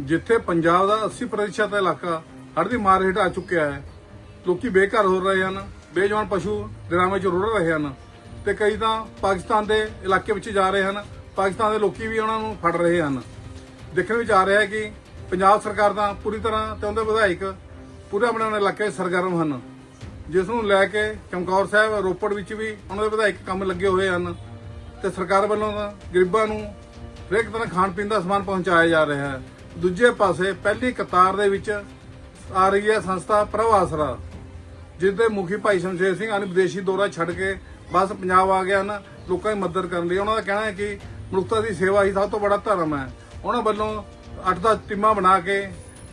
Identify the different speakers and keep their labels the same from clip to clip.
Speaker 1: ਜਿੱਥੇ ਪੰਜਾਬ ਦਾ 80% ਇਲਾਕਾ ਹੜ੍ਹ ਦੀ ਮਾਰ ਹੇਠ ਆ ਚੁੱਕਿਆ ਹੈ, ਲੋਕੀ ਬੇਘਰ ਹੋ ਰਹੇ ਹਨ, ਬੇਜਵਾਨ ਪਸ਼ੂ ਦਰਿਆਵਾਂ 'ਚ ਰੁੜ ਰਹੇ ਹਨ ਤੇ ਕਈ ਤਾਂ ਪਾਕਿਸਤਾਨ ਦੇ ਇਲਾਕੇ ਵਿੱਚ ਜਾ ਰਹੇ ਹਨ, ਪਾਕਿਸਤਾਨ ਦੇ ਲੋਕੀ ਵੀ ਉਹਨਾਂ ਨੂੰ ਫੜ ਰਹੇ ਹਨ। ਦੇਖਣ ਵਿੱਚ ਆ ਰਿਹਾ ਹੈ ਕਿ ਪੰਜਾਬ ਸਰਕਾਰ ਦਾ ਪੂਰੀ ਤਰ੍ਹਾਂ ਤੇ ਉਹਦੇ ਵਿਧਾਇਕ ਪੂਰੇ ਆਪਣੇ ਆਪਣੇ ਇਲਾਕੇ ਸਰਗਰਮ ਹਨ, ਜਿਸ ਨੂੰ ਲੈ ਕੇ ਚਮਕੌਰ ਸਾਹਿਬ, ਰੋਪੜ ਵਿੱਚ ਵੀ ਉਹਨਾਂ ਦੇ ਵਿਧਾਇਕ ਕੰਮ ਲੱਗੇ ਹੋਏ ਹਨ ਤੇ ਸਰਕਾਰ ਵੱਲੋਂ ਤਾਂ ਗਰੀਬਾਂ ਨੂੰ ਹਰੇਕ ਤਰ੍ਹਾਂ ਖਾਣ ਪੀਣ ਦਾ ਸਮਾਨ ਪਹੁੰਚਾਇਆ ਜਾ ਰਿਹਾ ਹੈ। ਦੂਜੇ ਪਾਸੇ ਪਹਿਲੀ ਕਤਾਰ ਦੇ ਵਿੱਚ ਆ ਰਹੀ ਹੈ ਸੰਸਥਾ ਪ੍ਰਭ ਆਸਰਾ ਜਿਸ ਦੇ ਮੁਖੀ ਭਾਈ ਸ਼ਮਸ਼ੇਰ ਸਿੰਘ ਅਨ ਵਿਦੇਸ਼ੀ ਦੌਰਾ ਛੱਡ ਕੇ ਬਸ ਪੰਜਾਬ ਆ ਗਿਆ ਹਨ, ਲੋਕਾਂ ਦੀ ਮਦਦ ਕਰਨ ਲਈ। ਉਹਨਾਂ ਦਾ ਕਹਿਣਾ ਹੈ ਕਿ ਮਨੁੱਖਤਾ ਦੀ ਸੇਵਾ ਹੀ ਸਭ ਤੋਂ ਬੜਾ ਧਰਮ ਹੈ। ਉਹਨਾਂ ਵੱਲੋਂ 8-10 ਟੀਮਾਂ ਬਣਾ ਕੇ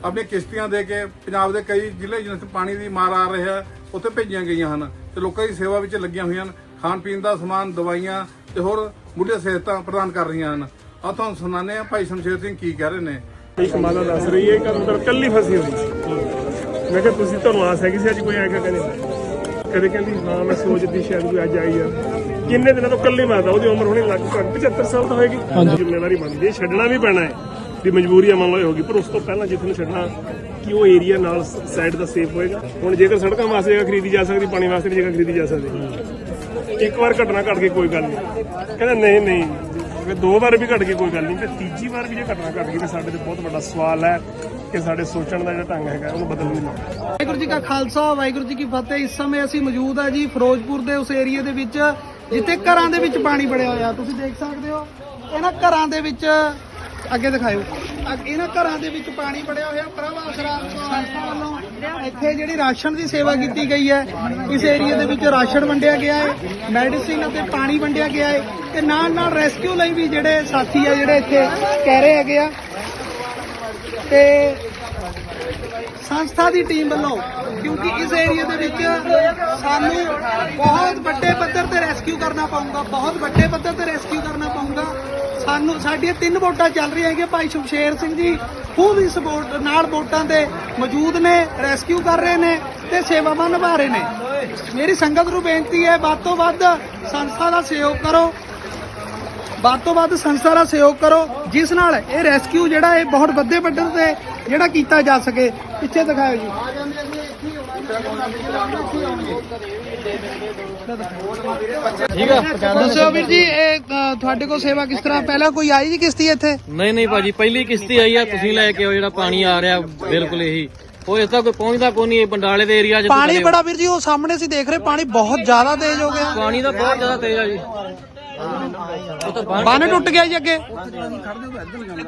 Speaker 1: ਆਪਣੀਆਂ ਕਿਸ਼ਤੀਆਂ ਦੇ ਕੇ ਪੰਜਾਬ ਦੇ ਕਈ ਜ਼ਿਲ੍ਹੇ ਜਿਨ੍ਹਾਂ 'ਚ ਪਾਣੀ ਦੀ ਮਾਰ ਆ ਰਿਹਾ ਹੈ, ਉੱਥੇ ਭੇਜੀਆਂ ਗਈਆਂ ਹਨ ਤੇ ਲੋਕਾਂ ਦੀ ਸੇਵਾ ਵਿੱਚ ਲੱਗੀਆਂ ਹੋਈਆਂ ਹਨ। ਖਾਣ ਪੀਣ ਦਾ ਸਮਾਨ, ਦਵਾਈਆਂ ਤੇ ਹੋਰ ਮੁੱਢਲੇ ਸਿਹਤਾਂ ਪ੍ਰਦਾਨ ਕਰ ਰਹੀਆਂ ਹਨ। ਆ ਤੁਹਾਨੂੰ ਸੁਣਾਉਂਦੇ ਆ ਭਾਈ ਸ਼ਮਸ਼ੇਰ ਸਿੰਘ ਕੀ ਕਹਿ ਰਹੇ ਨੇ?
Speaker 2: ਇੱਕ ਮਾਲਾ ਦੱਸ ਰਹੀ ਹੈ ਕਿ ਅੰਦਰ ਕੱਲੀ ਫਸੀ ਹੋਈ ਸੀ। ਮੈਂ ਕਿਹਾ ਤੁਸੀਂ ਤੁਹਾਨੂੰ ਆਸ ਹੈਗੀ ਸੀ ਅੱਜ ਕੋਈ ਆਏਗਾ ਕਹਿੰਦੇ ਕਦੇ ਕਹਿੰਦੀ ਹਾਂ ਮੈਂ ਸੋਚਦੀ ਸ਼ਾਇਦ ਕੋਈ ਅੱਜ ਆਈ ਆ। ਕਿੰਨੇ ਦਿਨਾਂ ਤੋਂ ਕੱਲੀ ਮਾਤਾ ਉਹਦੀ ਉਮਰ ਹੋਣੀ ਲਗਭਗ 75 ਸਾਲ ਤਾਂ ਹੋਏਗੀ। ਜ਼ਿੰਮੇਵਾਰੀ ਬਣਦੀ ਹੈ ਛੱਡਣਾ ਵੀ ਪੈਣਾ ਹੈ ਵੀ ਮਜਬੂਰੀ ਮੰਨ ਲਓ ਹੋਗੀ ਪਰ ਉਸ ਤੋਂ ਪਹਿਲਾਂ ਜਿੱਥੇ ਨੂੰ ਛੱਡਣਾ ਕਿ ਉਹ ਏਰੀਆ ਨਾਲ ਸਾਈਡ ਦਾ ਸੇਫ ਹੋਏਗਾ। ਹੁਣ ਜੇਕਰ ਸੜਕਾਂ ਵਾਸਤੇ ਜਗ੍ਹਾ ਖਰੀਦੀ ਜਾ ਸਕਦੀ ਪਾਣੀ ਵਾਸਤੇ ਵੀ ਜਗ੍ਹਾ ਖਰੀਦੀ ਜਾ ਸਕਦੀ। ਇੱਕ ਵਾਰ ਘਟਨਾ ਘਟ ਕੇ ਕੋਈ ਗੱਲ ਨਹੀਂ। ਕਹਿੰਦਾ ਨਹੀਂ ਨਹੀਂ। ਜੇ ਦੋ ਵਾਰ ਵੀ ਘਟ ਗਈ ਕੋਈ ਗੱਲ ਨਹੀਂ। ਤੇ ਤੀਜੀ ਵਾਰ ਵੀ ਜੇ ਘਟਨਾ ਘਟ ਗਈ, ਤੇ ਸਾਡੇ ਤੇ ਬਹੁਤ ਵੱਡਾ ਸਵਾਲ ਹੈ ਕਿ ਸਾਡੇ ਸੋਚਣ ਦਾ ਜਿਹੜਾ ਢੰਗ ਹੈਗਾ, ਉਹਨੂੰ ਬਦਲਣ ਦੀ ਲੋੜ ਹੈ।
Speaker 3: ਵਾਹਿਗੁਰੂ ਜੀ ਕਾ ਖਾਲਸਾ, ਵਾਹਿਗੁਰੂ ਜੀ ਕੀ ਫਤਿਹ। ਇਸ ਸਮੇਂ ਅਸੀਂ ਮੌਜੂਦ ਆ ਜੀ ਫਿਰੋਜ਼ਪੁਰ ਦੇ ਉਸ ਏਰੀਆ ਦੇ ਵਿੱਚ, ਜਿੱਥੇ ਘਰਾਂ ਦੇ ਵਿੱਚ ਪਾਣੀ ਵੜਿਆ ਹੋਇਆ। ਤੁਸੀਂ ਦੇਖ ਸਕਦੇ ਹੋ, ਇਹਨਾਂ ਘਰਾਂ ਦੇ ਵਿੱਚ, ਅੱਗੇ ਦਿਖਾਇਓ। ਅੱਗ- ਇਹਨਾਂ ਘਰਾਂ ਦੇ ਵਿੱਚ ਪਾਣੀ ਵੜਿਆ ਹੋਇਆ ਪ੍ਰਭ ਆਸਰਾ ਸੰਸਥਾ ਵੱਲੋਂ। ਇੱਥੇ ਜਿਹੜੀ ਰਾਸ਼ਨ ਦੀ ਸੇਵਾ ਕੀਤੀ ਗਈ ਹੈ, ਇਸ ਏਰੀਆ ਦੇ ਵਿੱਚ ਰਾਸ਼ਨ ਵੰਡਿਆ ਗਿਆ ਹੈ, ਮੈਡੀਸਿਨ ਅਤੇ ਪਾਣੀ ਵੰਡਿਆ ਗਿਆ ਹੈ ਤੇ ਨਾਲ ਨਾਲ ਰੈਸਕਿਊ ਲਈ ਵੀ ਜਿਹੜੇ ਸਾਥੀ ਆ, ਜਿਹੜੇ ਇੱਥੇ ਕਹਿ ਰਹੇ ਹੈਗੇ ਆ। ਤੇ ਸੰਸਥਾ ਦੀ ਟੀਮ ਵੱਲੋਂ, ਕਿਉਂਕਿ ਇਸ ਏਰੀਆ ਦੇ ਵਿੱਚ ਸਾਨੂੰ ਬਹੁਤ ਵੱਡੇ ਪੱਧਰ ਤੇ ਰੈਸਕਿਊ ਕਰਨਾ ਪਊਗਾ, ਬਹੁਤ ਵੱਡੇ ਪੱਧਰ ਤੇ ਰੈਸਕਿਊ ਕਰਨਾ ਪਊਗਾ। ਸਾਨੂੰ ਸਾਡੀਆਂ ਤਿੰਨ ਵੋਟਾਂ ਚੱਲ ਰਹੀਆਂ ਹੈਗੀਆਂ ਭਾਈ ਸ਼ਮਸ਼ੇਰ ਸਿੰਘ ਜੀ ਖੂਬ ਇਸ ਵੋਟ ਨਾਲ ਵੋਟਾਂ ਦੇ ਮੌਜੂਦ ਨੇ ਰੈਸਕਿਊ ਕਰ ਰਹੇ ਨੇ ਤੇ ਸੇਵਾਵਾਂ ਨਿਭਾ ਰਹੇ ਨੇ। ਮੇਰੀ ਸੰਗਤ ਨੂੰ ਬੇਨਤੀ ਹੈ, ਵੱਧ ਤੋਂ ਵੱਧ ਸੰਸਥਾ ਦਾ ਸਹਿਯੋਗ ਕਰੋ। ਵੱਧ ਤੋਂ ਵੱਧ ਸੰਸਥਾ ਦਾ ਸਹਿਯੋਗ ਕਰੋ, ਜਿਸ ਨਾਲ ਇਹ ਰੈਸਕਿਊ ਜਿਹੜਾ ਇਹ ਬਹੁਤ ਵੱਡੇ ਪੱਧਰ ਤੇ ਜਿਹੜਾ ਕੀਤਾ ਜਾ ਸਕੇ। ਪਿੱਛੇ ਦਿਖਾਓ ਜੀ।
Speaker 4: ਠੀਕ ਆ
Speaker 3: ਦੱਸਿਓ ਵੀਰ ਜੀ ਇਹ ਅ, ਤੁਹਾਡੇ ਕੋਲ ਸੇਵਾ ਕਿਸ ਤਰ੍ਹਾਂ? ਪਹਿਲਾਂ ਕੋਈ ਆਈ ਜੀ ਕਿਸ਼ਤੀ ਇੱਥੇ?
Speaker 4: ਨਹੀਂ ਨਹੀਂ ਭਾਜੀ ਪਹਿਲੀ ਕਿਸ਼ਤੀ ਆਈ ਆ ਤੁਸੀਂ ਲੈ ਕੇ ਆਓ ਜਿਹੜਾ ਪਾਣੀ ਆ ਰਿਹਾ ਬਿਲਕੁਲ ਇਹੀ। ਉਹ ਇਸ ਤੱਕ ਕੋਈ ਪਹੁੰਚਦਾ ਕੋਈ ਨਹੀਂ ਇਹ ਬੰਡਾਲੇ ਦੇ ਏਰੀਆ 'ਚ
Speaker 3: ਪਾਣੀ ਬੜਾ ਵੀਰ ਜੀ ਉਹ ਸਾਹਮਣੇ ਅਸੀਂ ਦੇਖ ਰਹੇ ਪਾਣੀ ਬਹੁਤ ਜ਼ਿਆਦਾ ਤੇਜ਼ ਹੋ ਗਿਆ।
Speaker 4: ਪਾਣੀ ਤਾਂ ਬਹੁਤ ਜ਼ਿਆਦਾ ਤੇਜ਼ ਆ ਜੀ। ਬੰਨ
Speaker 3: ਟੁੱਟ ਗਿਆ ਜੀ ਅੱਗੇ।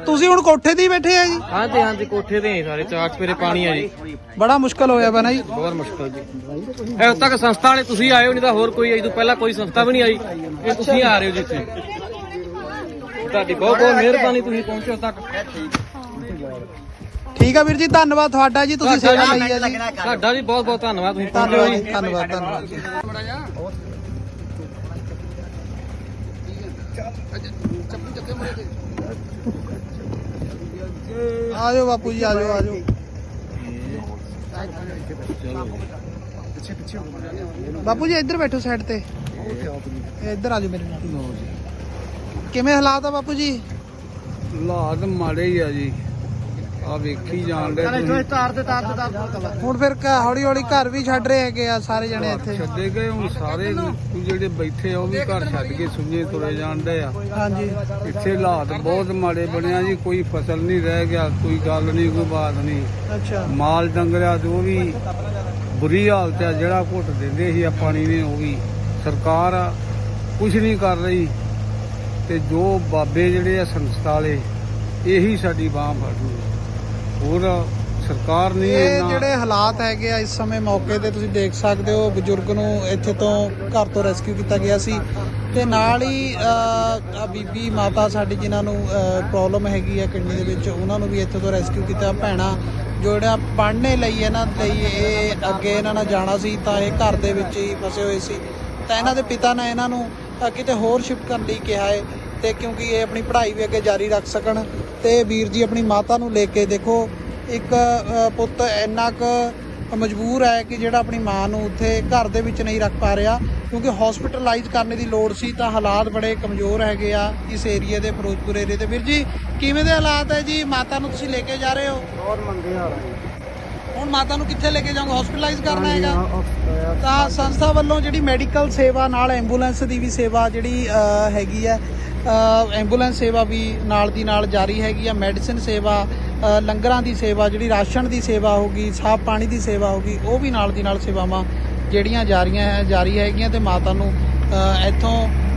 Speaker 3: ਤੁਸੀਂ ਹੁਣ ਕੋਠੇ ਤੇ ਹੀ ਬੈਠੇ ਆ ਜੀ।
Speaker 4: ਹਾਂਜੀ ਹਾਂਜੀ ਕੋਠੇ ਤੇ ਹੀ ਸਾਰੇ ਚਾਰ ਚਪੇਰੇ ਪਾਣੀ ਆ ਜੀ।
Speaker 3: ਬੜਾ ਮੁਸ਼ਕਲ ਹੋਇਆ ਬਣਾ ਜੀ।
Speaker 4: ਬਹੁਤ ਮੁਸ਼ਕਲ ਜੀ। ਇਸ ਤੱਕ ਸੰਸਥਾ ਵਾਲੇ ਤੁਸੀਂ ਆਏ ਹੋ ਨਹੀਂ ਤਾਂ ਹੋਰ ਕੋਈ ਅਜੇ ਤੋਂ ਪਹਿਲਾਂ ਕੋਈ ਸੰਸਥਾ ਵੀ ਨਹੀਂ ਆਈ। ਇਹ ਤੁਸੀਂ ਆ ਰਹੇ ਹੋ ਜਿੱਥੇ ਤੁਹਾਡੀ ਬਹੁਤ ਬਹੁਤ ਮਿਹਰਬਾਨੀ ਤੁਸੀਂ ਪਹੁੰਚੇ ਤੱਕ।
Speaker 3: ਠੀਕ ਆ ਵੀਰ ਜੀ ਧੰਨਵਾਦ ਤੁਹਾਡਾ ਜੀ ਤੁਸੀਂ ਸੇਵਾ ਲਈ ਆ ਜੀ।
Speaker 4: ਤੁਹਾਡਾ ਵੀ ਬਹੁਤ ਬਹੁਤ ਧੰਨਵਾਦ ਤੁਸੀਂ ਪਹੁੰਚੇ ਹੋ ਜੀ।
Speaker 3: ਧੰਨਵਾਦ ਧੰਨਵਾਦ। ਆਜੋ ਬਾਪੂ ਜੀ, ਆਜੋ ਆਜੋ। ਬਾਪੂ ਜੀ, ਇੱਧਰ ਬੈਠੋ ਸਾਈਡ ਤੇ। ਇੱਧਰ ਆਜੋ ਮੇਰੇ ਨਾਲ। ਕਿਵੇਂ ਹਾਲਾਤ ਆ ਬਾਪੂ ਜੀ?
Speaker 5: ਹਾਲਾਤ ਮਾੜੇ ਹੀ ਆ ਜੀ। ਆ ਵੇਖੀ ਜਾਣ ਦੇ
Speaker 3: ਹੁਣ ਫਿਰ ਹੌਲੀ ਹੌਲੀ ਘਰ ਵੀ ਛੱਡ ਰਹੇ ਹੈਗੇ ਆ ਸਾਰੇ ਜਣੇ ਇੱਥੇ।
Speaker 5: ਛੱਡੇ ਗਏ ਹੁਣ ਸਾਰੇ ਜਿਹੜੇ ਬੈਠੇ ਆ ਉਹ ਵੀ ਘਰ ਛੱਡ ਕੇ ਸੁਝੇ ਤੁਰੇ ਜਾਂਦੇ ਆ।
Speaker 3: ਹਾਂਜੀ।
Speaker 5: ਇੱਥੇ ਹਾਲਾਤ ਬਹੁਤ ਮਾੜੇ ਬਣਿਆ ਜੀ ਕੋਈ ਫਸਲ ਨਹੀਂ ਰਹਿ ਗਿਆ ਕੋਈ ਗੱਲ ਨਹੀਂ ਕੋਈ ਬਾਤ ਨਹੀਂ।
Speaker 3: ਅੱਛਾ।
Speaker 5: ਮਾਲ ਡੰਗਰਿਆ ਤੇ ਉਹ ਵੀ ਬੁਰੀ ਹਾਲਤ ਆ ਜਿਹੜਾ ਘੁੱਟ ਦਿੰਦੇ ਸੀ ਆ ਪਾਣੀ ਨੇ ਉਹ ਵੀ। ਸਰਕਾਰ ਕੁਝ ਨਹੀਂ ਕਰ ਰਹੀ। ਤੇ ਜੋ ਬਾਬੇ ਜਿਹੜੇ ਆ ਸੰਸਥਾ ਵਾਲੇ ਇਹੀ ਸਾਡੀ ਬਾਹ ਫੜੂ ਹੋਰ ਸਰਕਾਰ ਨਹੀਂ
Speaker 3: ਇਹ ਜਿਹੜੇ ਹਾਲਾਤ ਹੈਗੇ ਆ ਇਸ ਸਮੇਂ ਮੌਕੇ ਤੇ ਤੁਸੀਂ ਦੇਖ ਸਕਦੇ ਹੋ ਬਜ਼ੁਰਗ ਨੂੰ ਇੱਥੇ ਤੋਂ ਘਰ ਤੋਂ ਰੈਸਕਿਊ ਕੀਤਾ ਗਿਆ ਸੀ। ਤੇ ਨਾਲ ਹੀ ਬੀਬੀ ਮਾਤਾ ਸਾਡੀ ਜਿਨ੍ਹਾਂ ਨੂੰ ਪ੍ਰੋਬਲਮ ਹੈਗੀ ਆ ਕਿਡਨੀ ਦੇ ਵਿੱਚ ਉਹਨਾਂ ਨੂੰ ਵੀ ਇੱਥੇ ਤੋਂ ਰੈਸਕਿਊ ਕੀਤਾ। ਭੈਣਾ ਜਿਹੜਾ ਪੜ੍ਹਨੇ ਲਈ ਇਹਨਾਂ ਲਈ ਇਹ ਅੱਗੇ ਇਹਨਾਂ ਨਾਲ ਜਾਣਾ ਸੀ ਤਾਂ ਇਹ ਘਰ ਦੇ ਵਿੱਚ ਹੀ ਫਸੇ ਹੋਏ ਸੀ। ਤਾਂ ਇਹਨਾਂ ਦੇ ਪਿਤਾ ਨੇ ਇਹਨਾਂ ਨੂੰ ਕਿਤੇ ਹੋਰ ਸ਼ਿਫਟ ਕਰਨ ਲਈ ਕਿਹਾ ਹੈ ਤੇ ਕਿਉਂਕਿ ਇਹ ਆਪਣੀ ਪੜ੍ਹਾਈ ਵੀ ਅੱਗੇ ਜਾਰੀ ਰੱਖ ਸਕਣ। ਤੇ ਵੀਰ ਜੀ ਆਪਣੀ ਮਾਤਾ ਨੂੰ ਲੈ ਕੇ ਦੇਖੋ ਇੱਕ ਪੁੱਤ ਇੰਨਾ ਕੁ ਮਜਬੂਰ ਹੈ ਕਿ ਜਿਹੜਾ ਆਪਣੀ ਮਾਂ ਨੂੰ ਉੱਥੇ ਘਰ ਦੇ ਵਿੱਚ ਨਹੀਂ ਰੱਖ ਪਾ ਰਿਹਾ ਕਿਉਂਕਿ ਹਸਪੀਟਲਾਈਜ਼ ਕਰਨ ਦੀ ਲੋੜ ਸੀ ਤਾਂ ਹਾਲਾਤ ਬੜੇ ਕਮਜ਼ੋਰ ਹੈਗੇ ਆ ਇਸ ਏਰੀਆ ਦੇ ਫਿਰੋਜ਼ਪੁਰ ਏਰੀਆ ਦੇ। ਵੀਰ ਜੀ ਕਿਵੇਂ ਦੇ ਹਾਲਾਤ ਹੈ ਜੀ? ਮਾਤਾ ਨੂੰ ਤੁਸੀਂ ਲੈ ਕੇ ਜਾ ਰਹੇ ਹੋ?
Speaker 5: ਬਹੁਤ ਮੰਦੇ ਹਾਲ
Speaker 3: ਹੁਣ ਮਾਤਾ ਨੂੰ ਕਿੱਥੇ ਲੈ ਕੇ ਜਾਓਗੇ? ਹਸਪੀਟਲਾਈਜ਼ ਕਰਨਾ ਹੈਗਾ? ਤਾਂ ਸੰਸਥਾ ਵੱਲੋਂ ਜਿਹੜੀ ਮੈਡੀਕਲ ਸੇਵਾ ਨਾਲ ਐਂਬੂਲੈਂਸ ਦੀ ਵੀ ਸੇਵਾ ਜਿਹੜੀ ਹੈਗੀ ਹੈ ਐਂਬੂਲੈਂਸ ਸੇਵਾ ਵੀ ਨਾਲ ਦੀ ਨਾਲ ਜਾਰੀ ਹੈਗੀ ਆ ਮੈਡੀਸਿਨ ਸੇਵਾ ਲੰਗਰਾਂ ਦੀ ਸੇਵਾ ਜਿਹੜੀ ਰਾਸ਼ਨ ਦੀ ਸੇਵਾ ਹੋਗੀ ਸਾਫ਼ ਪਾਣੀ ਦੀ ਸੇਵਾ ਹੋਗੀ ਉਹ ਵੀ ਨਾਲ ਦੀ ਨਾਲ ਸੇਵਾਵਾਂ ਜਿਹੜੀਆਂ ਜਾਰੀਆਂ ਹੈ ਜਾਰੀ ਹੈਗੀਆਂ ਤੇ ਮਾਤਾ ਨੂੰ ਇੱਥੋਂ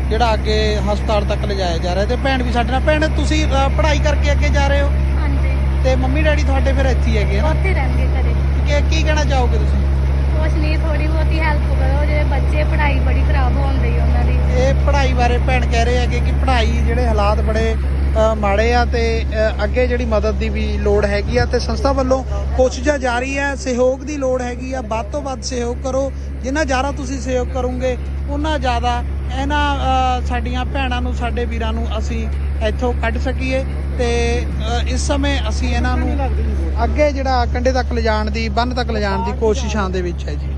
Speaker 3: ਜਿਹੜਾ ਅੱਗੇ ਹਸਪਤਾਲ ਤੱਕ ਲਿਜਾਇਆ ਜਾ ਰਿਹਾ ਤੇ ਭੈਣ ਵੀ ਸਾਡੇ ਨਾਲ ਭੈਣ ਤੁਸੀਂ ਪੜ੍ਹਾਈ ਕਰਕੇ ਅੱਗੇ ਜਾ ਰਹੇ ਹੋ?
Speaker 6: ਹਾਂਜੀ।
Speaker 3: ਤੇ ਮੰਮੀ ਡੈਡੀ ਤੁਹਾਡੇ ਫਿਰ ਇੱਥੇ ਹੀ ਹੈਗੇ ਨਾ?
Speaker 6: ਉੱਥੇ ਰਹਿਣਗੇ ਘਰੇ।
Speaker 3: ਕੀ ਕਹਿਣਾ ਚਾਹੋਗੇ ਤੁਸੀਂ?
Speaker 6: ਕੁਛ ਨਹੀਂ ਥੋੜੀ ਬਹੁਤੀ ਹੈਲਪ ਕਰੋ ਜਿਹੜੇ ਬੱਚੇ ਪੜ੍ਹਾਈ ਬੜੀ ਖਰਾਬ ਹੋਣ ਰਹੀ ਉਹਨਾਂ ਦੀ।
Speaker 3: ਇਹ ਪੜ੍ਹਾਈ ਬਾਰੇ ਭੈਣ ਕਹਿ ਰਹੇ ਹੈਗੇ ਕਿ ਪੜ੍ਹਾਈ ਜਿਹੜੇ ਹਾਲਾਤ ਬੜੇ ਅ, ਮਾੜੇ ਆ ਤੇ ਅ, ਅੱਗੇ ਜਿਹੜੀ ਮਦਦ ਦੀ ਵੀ ਲੋੜ ਹੈਗੀ ਆ ਤੇ ਸੰਸਥਾ ਵੱਲੋਂ ਕੋਸ਼ਿਸ਼ਾਂ ਜਾਰੀ ਹੈ ਸਹਿਯੋਗ ਦੀ ਲੋੜ ਹੈਗੀ ਆ ਵੱਧ ਤੋਂ ਵੱਧ ਸਹਿਯੋਗ ਕਰੋ। ਜਿੰਨਾ ਜ਼ਿਆਦਾ ਤੁਸੀਂ ਸਹਿਯੋਗ ਕਰੋਗੇ ਉਹਨਾਂ ਜ਼ਿਆਦਾ ਇਹਨਾਂ ਸਾਡੀਆਂ ਭੈਣਾਂ ਨੂੰ, ਸਾਡੇ ਵੀਰਾਂ ਨੂੰ ਅਸੀਂ ਇੱਥੋਂ ਕੱਢ ਸਕੀਏ ਤੇ ਇਸ ਸਮੇਂ ਅਸੀਂ ਇਹਨਾਂ ਨੂੰ ਅੱਗੇ ਜਿਹੜਾ ਕੰਢੇ ਤੱਕ ਲਿਜਾਣ ਦੀ ਬੰਨ ਤੱਕ ਲਿਜਾਣ ਦੀ ਕੋਸ਼ਿਸ਼ਾਂ ਦੇ ਵਿੱਚ ਹੈ ਜੀ।